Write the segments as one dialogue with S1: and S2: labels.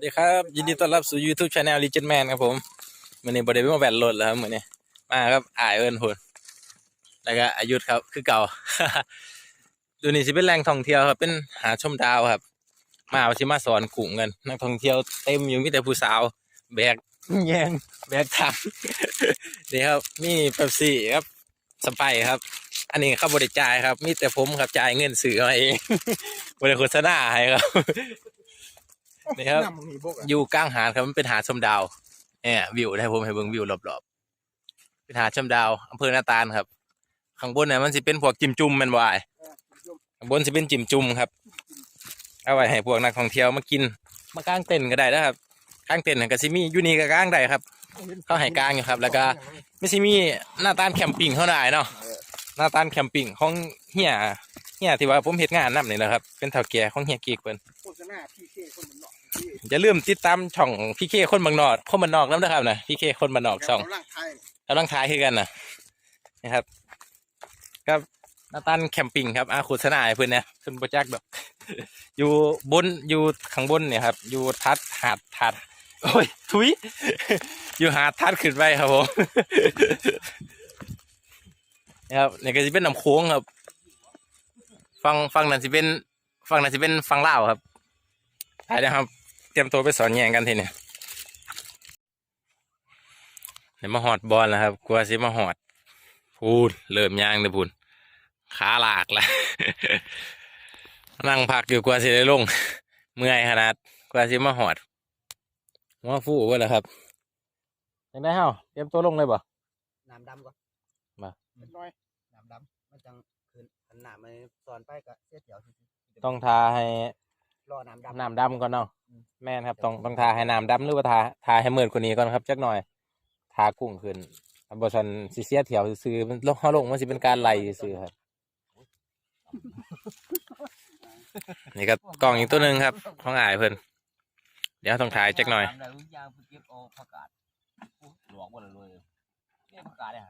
S1: วัสดีครับ ยินดีต้อนรับสู่ YouTube Channel Legend Man ครับผมวันนี้บริเวณมาแบนรถแล้วครับวันนี้มาครับอายเอิญพุ่นแล้วก็อายุธครับคือเก่า ดูนี่สิเป็นแหล่งท่องเที่ยวครับ เป็นหาชมดาวครับ มาเอาที่มาสอนกลุ่มกันนักท่องเที่ยวเต็มอยู่มีแต่ผู้สาว แบกแยงแบกถังนี่ครับมีเป๊ปซี่ครับสไปครับ อันนี้เข้าบริจายครับ มีแต่ผมครับจ่ายเงินซื้อมาเองบริโฆษณาให้ครับ นี่ครับ
S2: น้ำมึงมีบกอะ
S1: อยู่กลางหาดครับมันเป็นหาดชมดาวเนี่ยวิวให้ผมให้เบิ่งวิวรอบๆเป็นหาดชมดาวอำเภอนาตาลครับ ข้างบนเนี่ยมันสิเป็นพวกจิ้มจุ่มแมันวายข้างบนสิเป็นจิ้มจุ่มครับ เอาไว้ให้พวกนักท่องเที่ยวมากิน มากางเต็นท์ก็ได้นะครับกางเต็นท์ก็สิมีอยู่นี่ก็กางได้ครับ เขาให้กางอยู่ครับแล้วก็ ไม่ใช่มีหน้าตานแคมปิ้งเขาได้เนาะหน้าตานแคมปิ้งของเฮียเฮียที่ว่าผมเฮ็ดงานนำนี่แหละครับ เป็นเฒ่าแก่ของเฮียกีกเพิ่น
S2: โฆษณาพี่เคคนมันหลอกพี่
S1: อย่าลืมติดตามช่องพี่เคคนบางนอกคนบางนอกแล้วนะครับนะพี่เคคนบางนอกช่อง
S2: ร่างไทย
S1: กำลังถ่ายคือกันนะนะครับครับนาตันแคมปิ้งครับอาโฆษณาให้เพื่อนเนี่ยเพื่อนโปรเจกต์แบบ อยู่บนอยู่ข้างบนเนี่ยครับ อยู่ทัดหาดทัดโอ้ยทุยอยู่หาดทัดขึ้นไปครับผมนะครับนี่ก็จะเป็นน้ำโค้งครับ ฟังฟังนั่นจะเป็นฟังนั่นจะเป็นฟังเล่าวครับไปนะครับ เตรียมตัวไปสอนแยงกันทีเนี่ยเดี๋ยวมาหอดบอลแล้วครับกลัวสิมาหอด พูดเริ่มย่างเลยพูนขาหลากแล้วนั่งพักอยู่กลัวสิได้ลง เมื่อยขนาดกลัวสิมาหอดหัวฟูว่าแล้วครับยังได้เฮาเตรียมตัวลงเลยบ่
S3: น้ำดำก่อน
S1: มา
S2: เล็กน้อย
S3: น้ำดำมันจังคืนขันน้ำมันสอนไปก็เสียเถียวซื่อๆ
S1: ต้องทาให้
S3: รอน้ำดำ
S1: น้ำดำก่อนเนาะแม่นครับต้องต้องทาให้น้ำดำหรือว่าทาทาให้เหมือนกว่านี้ก่อนครับจักหน่อย ทากุ้งขึ้นถ้าบชันสิเสียแถวซื้อๆมันลงเขาลงมันสิเป็นการไล่ซื้อๆครับ นี่ก็กล่องอีกตัวหนึ่งครับของอายเพิ่นเดี๋ยวต้องถ่ายจักหน่อย
S3: น้ำดำยางเพื่อเก็บเอาผักกาดโอ้หลวงหมดเลยเก็บผักกาดเลย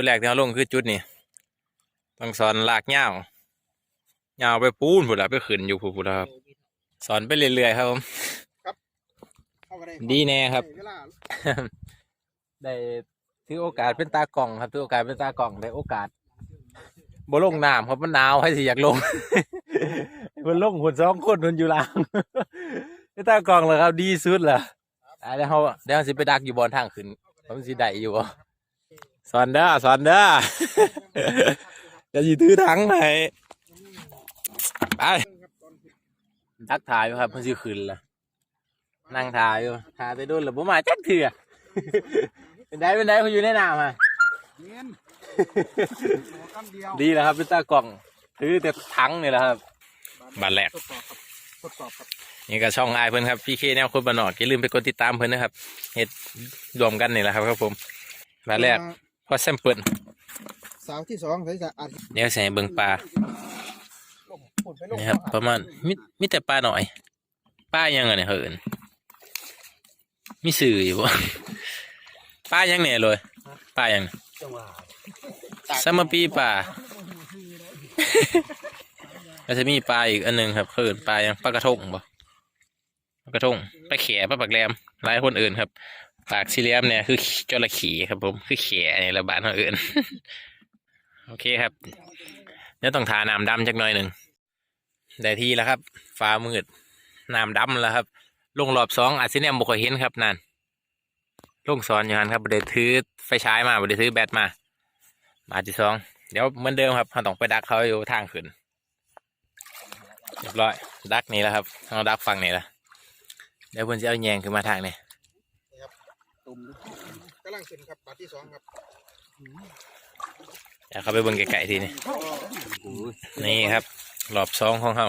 S1: จุดแรกที่เราลงคือจุดนี้ต้องสอนลากเงาวเงาวไปปูนผุดละไปขึ้นอยู่ผุดละครับ สอนไปเรื่อยๆครับผม
S2: เข้าไปได้
S1: ดีแน่ครับ
S2: เวลา
S1: ได้ถือโอกาสเป็นตากล่องครับถือโอกาสเป็นตากล่องได้โอกาสบ่ลงน้ำครับมันหนาวให้สิอยากลงมันลงคนสองคนมันอยู่ล่างเป็นตากล่องเลยครับ ดีสุดล่ะอ่าเดี๋ยวเขาเดี๋ยวเขาสิไปดักอยู่บนทางขึ้นผมนสิได้อยู่บ่ สอนเด้อสอนเด้อเดี๋ยวสิถือถังให้ไปดักถ่ายอยู่ครับมันสิขึ้นล่ะนั่งถ่ายอยู่ถ่ายไปโดนแล้วบ่มาจักเถื่อเป็นไดเป็นไดเขาอยู่ในน้ำอะ
S2: เนียนหัวคำเดียว
S1: ดีแล้วครับเป็นตากล่อง ถือแต่ถังนี่แหละครับบาทแรก
S2: ทดสอบครับทดสอบครับ
S1: นี่ก็ช่องอายเพิ่นครับพี่เคแนวคนบ้านนอกอย่าลืมไปกดติดตามเพิ่นนะครับเฮ็ดรวมกันนี่แหละครับครับผมบาทแรก พอแซมเปิล
S2: สาวที่สองใส่สะอาด
S1: เดี๋ยวใส่เบิ่งปลา
S2: ปุ่นไปลง
S1: นี่ครับประมาณมิมีแต่ปลาหน่อยปลายังไงเนี่ยเหินมีสื่ออยู่บ่ปลายังเนี่ยเลยปลายัง
S3: จังหวะ
S1: สมปีปลาก็จะมีปลาอีกอันหนึงครับเขินปลายังปลากระทงบ่ปลากระทงปลาแขปลาปากแรมหลายคนอื่นครับ ปากสี่เหลี่ยมเนี่ยคือจระเข้ครับผมคือแขเนี่ยละบาทเขาอื่นโอเคครับเดี๋ยต้องทาน้ำดำจักหน่อยหนึ่งได้ที่แล้วครับฟ้ามืดน้ำดำแล้วครับ ลงรอบสองอาจสิเนี่ยบุคอยเห็นครับนั่นลงสอนอยู่ฮันครับบไดถือไฟฉายมาบไดถือแบตมามาที่สองเดี๋ยวเหมือนเดิมครับเราต้องไปดักเขาอยู่ทางขึ้นเรียบร้อยดักนี่แล้วครับเราดักฝั่งนี่แหละเดี๋ยวเพิ่อนจะเอาแยงขึ้นมาทางนี่
S3: ตุ่ม
S2: กำลังขึ้นครับบาทที่สองครับ
S1: เดี๋ยวเข้าไปเบิ่งไกลๆทีนี่
S3: โอ้ย
S1: นี่ครับรอบสองของเฮา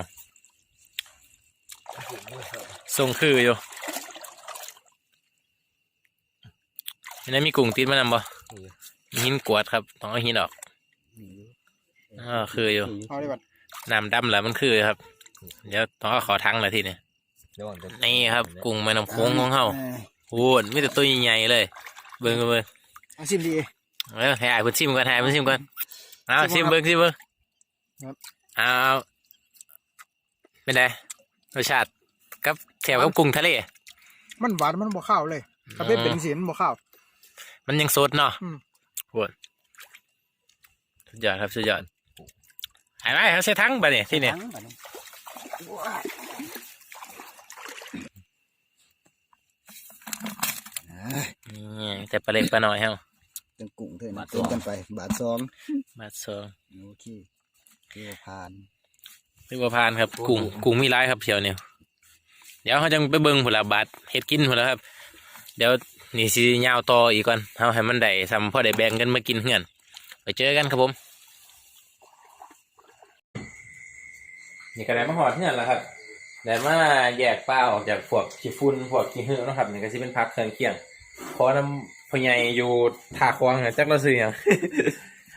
S1: ทรงคืออยู่นี่นะมีกุ้งติดมานำบ่มีหินกวดครับต้องเอาหินออกอ่าคืออยู่
S2: เอาเลยบัด
S1: น้ำดำแล้วมันคืออยู่ครับ เดี๋ยวต้องเอาเขอทั้งแล้วทีนี้
S3: เดี๋ยวก่อนจะ
S1: นี่ครับกุ้งแม่น้ำโค้งของเฮา โอ้ยมีแต่ตัวใหญ่ๆเลย เบิ่งกันเบิ่ง
S2: เอาซิมดี
S1: เออให้อายเพิ่นชิมก่อนให้อายเพิ่นชิมก่อนเอา
S2: ชิ
S1: ชิม
S2: มก่อน
S1: เบิ่งชิมเบิ่ง
S2: ครับ
S1: เอาเป็นไงรสชาติกับแถวกับกุ้งทะเล
S2: มันหวานมันบ่ข้าวเลยถ้าเป็นเป็นสีมันบ่ข้าว
S1: มันยังสดเนาะ
S2: อืม
S1: โหดสุดยอดครับสุดยอดหายไหมเขาใส่ทั้งไปเนี่ยที่เนี่ย แต่ปลาเล็กปลาน้อยเฮา
S4: จังกุ้งเท่านั้นเติมกันไป บาทสอง
S1: มาสอง
S4: โอเคเกี่ยวผ่าน
S1: ถือว่าพานครับ กุ้งกุ้งมีร้ายครับเชียวเนี่ยเดี๋ยวเขาจังไปเบิ่งผลบาทเฮ็ดกินผลแล้วครับ เดี๋ยวนี่สิยาวต่ออีกก่อนเอาให้มันได้ซ้ำพอได้แบ่งกันมากินเพื่อนไปเจอกันครับผมนี่ก็ได้มาหอดเพื่อนแล้วครับได้มาแยกปลาออกจากพวกขี้ฝุ่นพวกขี้เหือเนาะครับนี่ก็สิเป็นพักเครื่องเคียง เพราะน้ำพ่อใหญ่อยู่ท่าควางเนี่ยจักเราซื้อหยัง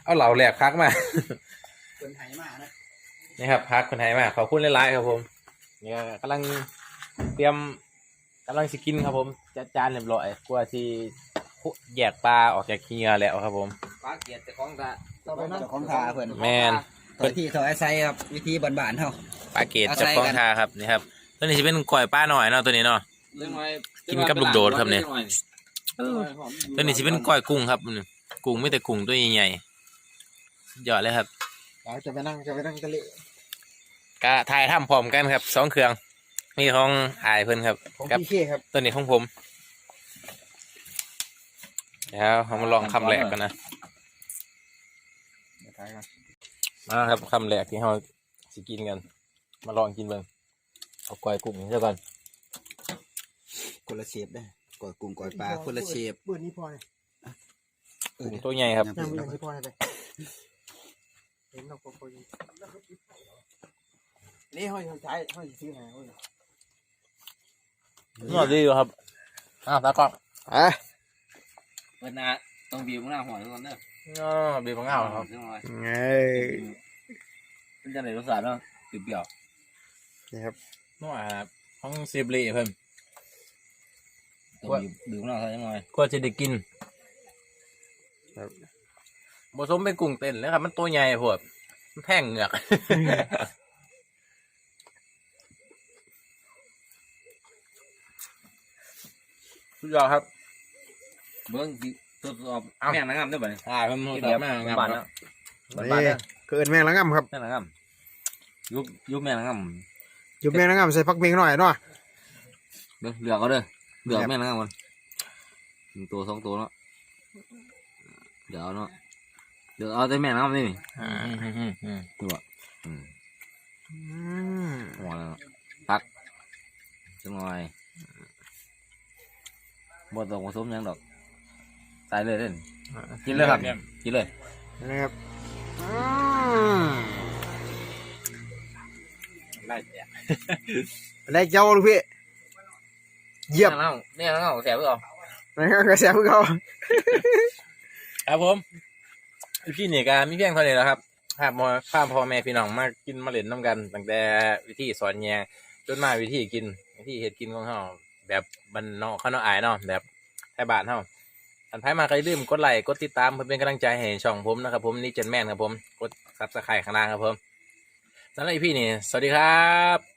S1: เอาเหล่าแหลกพักมา
S2: คนไทยมากนะ
S1: นี่ครับพักคนไทยมากขอบคุณหลายๆครับผมนี่ก็กำลังเตรียมกำลังสิกินครับผมจัดจานเรียบร้อยกว่าที่แยกปลาออกจากขี้เหงื่อแล้วครับผม
S3: ปลาเกียรติของตา
S2: ต่อไปนั้น
S4: เจ้าของทาเพิ่น
S1: แม่น
S4: ถอยที่ถอยไซครับวิธีบานๆเฮา
S1: ปลาเกต
S4: เอา
S1: จับ
S4: ใส่
S1: ฟอง
S4: กัน
S1: ทาครับนี่ครับตัวนี้จะเป็นก่อยปลาหน่อยเนาะตัวนี้เนาะ
S3: เรื่องไว้
S1: กินกับลูกโดดครับเนี่ย ตัวนี้จะเป็นก่อยกุ้งครับนี่กุ้งไม่แต่กุ้งตัวใหญ่ๆสุดยอดเลยครับ
S2: เราจะไปนั่งจะไปนั่งทะเล
S1: กะถ่ายทำพร้อมกันครับสองเครื่องนี่ของอายเพิ่นครับ
S2: ของ
S1: กับ
S2: พี่เคครับ
S1: ตัวนี้ของผมเดี๋ยวเรามาลองคำแรกกันนะ
S2: เดี๋ยวถ่ายก่อน
S1: มาครับคำแรกที่เราสิกินกัน มาลองกินเบิ่งเอากล้อยกุ้งนี่ซะก่อน
S4: คนละเชฟได้อ ก่อยกุ้งก่อยปลาคนละเชฟ
S2: เบื่อนี้พอเลย
S1: กุ้งตัวใหญ่ครับ
S2: ยังไม่ยังไม่พอเลยไปเห็นเราโปรยนี่ห้อยใช้ห้อยซื้อไงห้อย
S1: นอดดีอยู่ครับอ้าวตากล้อง
S2: อะ
S3: เปิดหน้าต้องบีบข้างหน้าหัวก่อนเด้อ
S1: อ๋อบีบมะนาวครับ
S3: เรื่องอะไร
S2: ไง
S3: เป็นจังไหนรสชาติเนาะเปรี้ยว
S2: นี่ครับ
S1: นวดครับของเซฟรีเพิ่ม
S3: ๆ ต้องบีบบีบข้างหน้าเขาจังหน่อย
S1: ก็จะได้กินผสมเป็นกุ้งเต้นแล้วครับ มันตัวใหญ่พวกมันแท่งเหงือก สุดยอดครับ
S3: เบิ้งสิทดสอบ
S1: เอ้า
S3: แม่งนางงามได้ป่ะเนี่ย
S1: อ่ามัน
S3: กิน
S1: แบ
S3: แบบบ
S1: มาก
S3: บ้านๆ
S1: ครั
S3: เนาะ
S1: บ
S3: บ้านๆ
S2: นี่
S3: เนาะ
S2: เกิดแมงละง่ำครับ
S3: แม่งนางงามยุบยุบแม่งนางงาม
S2: อยู่แมงละง่ำใส่พักเมงหน่อยเนาะ
S3: เด้อเหลือกเอาเด้อ เหลือก
S2: ครับ
S3: แม่งนางงามก่อนหนึ่งตัวสองตัวเนาะเดี๋ยวเอาเนาะเดี๋ยวเอาแต่แม่งนางงามนี่นี่
S1: อืมอืมอืมอืม
S3: ตัวอืม
S2: อืม
S3: หัวแล้วเนาะพักจังหน่อยบ่ต้องผสมหยังดอกตายเลยเด่นกินเลยครับกินเลย
S2: นะครับอืม
S1: ได้แจก
S2: อะไรเจ้าลูกพี่ เยี่ยม
S3: แม่งนางงามแม่งนางงามแสบเปล่า
S2: นะครับกระแสพวกเขา
S1: ครับผมพี่นี่การมีเพียงเท่านี้แหล้วครับภาพมอภาพพ่อแม่พี่น้องมากินมาเล่นน้ำกัน ตั้งแต่วิธีสอนแยงจนมาวิธีกินวิธีเฮ็ดกินของเฮาแบบบันนอกข้าวเนาะอายเนาะแบบไทยบ้านเฮาอันไผมาใครลืมกดไลค์กดติดตามเพื่อเป็นกำลังใจให้ช่องผมนะครับผมนี่เจนแมนครับผมกดซับสไครต์ข้างล่างครับผมสำหรับอีพี่นี่สวัสดีครับ